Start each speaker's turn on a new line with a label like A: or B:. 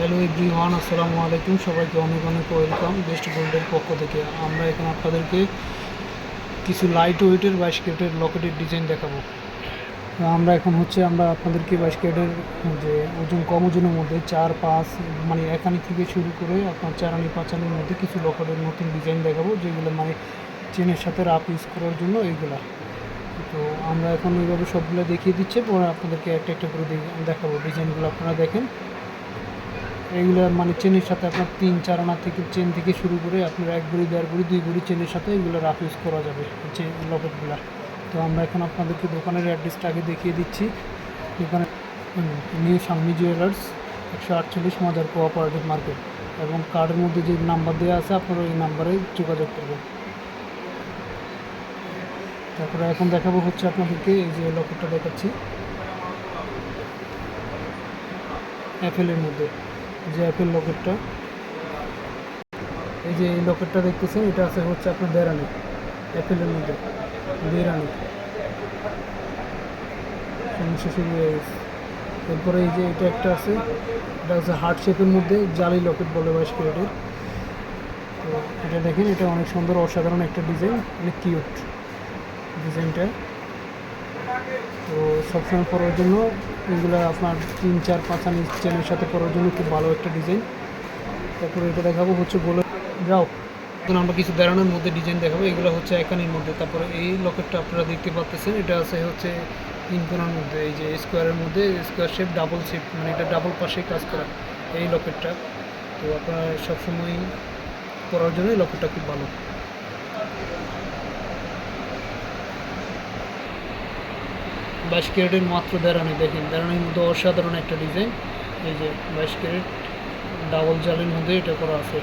A: Hello everyone, আসসালামু আলাইকুম। সবাইকে অনেক অনেক ওয়েলকাম। বেস্ট গোল্ডের পক্ষ থেকে আমরা এখন আপনাদেরকে কিছু লাইট ওয়েটের বাইশ লকেটের ডিজাইন দেখাবো। আমরা এখন হচ্ছে আমরা আপনাদেরকে বাইশ যে ওজন, কম ওজনের মধ্যে চার, পাঁচ মানে একানি থেকে শুরু করে আপনার চার আনি পাঁচ আনির মধ্যে কিছু লকেটের নতুন ডিজাইন দেখাবো, যেগুলো মানে চেনের সাথে রাপ ইউজ করার জন্য এইগুলা। তো আমরা এখন এইভাবে সবগুলো দেখিয়ে দিচ্ছি, পরে আপনাদেরকে একটা একটা করে দেখাবো। ডিজাইনগুলো আপনারা দেখেন। এইগুলো মানে চেনের সাথে আপনার তিন চার আনা থেকে চেন থেকে শুরু করে আপনার এক ভরি, দেড় ভরি, দুই ভরি চেনের সাথে এগুলো রাফ ইউজ করা যাবে চেন লকেটগুলো। তো আমরা এখন আপনাদেরকে দোকানের অ্যাড্রেসটা আগে দেখিয়ে দিচ্ছি। দোকানে নিউ সামনি জুয়েলার্স একশো আটচল্লিশ মজার কোঅপারেটিভ মার্কেট এবং কার্ডের মধ্যে যে নাম্বার দেওয়া আছে, আপনারা ওই নাম্বারে যোগাযোগ করবেন। তারপরে এখন দেখাবো হচ্ছে আপনাদেরকে এই যে লকেটটা দেখাচ্ছি। অ্যাপেলের মধ্যে। যে অ্যাপেল লকেটটা। এই যে এই লকেটটা দেখতেছেন, এটা আছে হচ্ছে আপনার দেড়ানি অ্যাপেলের মধ্যে দেড়ানি সমস্যা শুরু হয়ে গেছে। এরপরে এই যে এটা একটা আছে, এটা হচ্ছে হার্ট শেপের মধ্যে জালি লকেট বলে বাইশ ক্যারেটের তো এটা দেখেন, এটা অনেক সুন্দর, অসাধারণ একটা ডিজাইন, অনেক কিউট ডিজাইনটা। তো সবসময় পরার জন্য এগুলো আপনার তিন, চার, পাঁচ আনি চেনের সাথে পরার জন্য খুব ভালো একটা ডিজাইন তারপরে এটা দেখাবো হচ্ছে বলে যাও, এখন আমরা কিছু বেড়ানোর মধ্যে ডিজাইন দেখাবো। এগুলো হচ্ছে একানির মধ্যে। তারপরে এই লকেটটা আপনারা দেখতে পাচ্ছেন এটা আছে হচ্ছে ইনকোনার মধ্যে, এই যে স্কোয়ারের মধ্যে স্কোয়ার শেপ ডাবল শেপ মানে এটা ডাবল পাশে কাজ করা এই লকেটটা তো আপনারা সবসময় পরার জন্য এই লকেটটা খুব ভালো। বাইশ ক্যারেটের মাত্র দেড়ানি দেখেন। দেড়ানির মধ্যে অসাধারণ একটা ডিজাইন এই যে বাইশ ক্যারেট ডাবল জালের মধ্যে এটা করা আছে।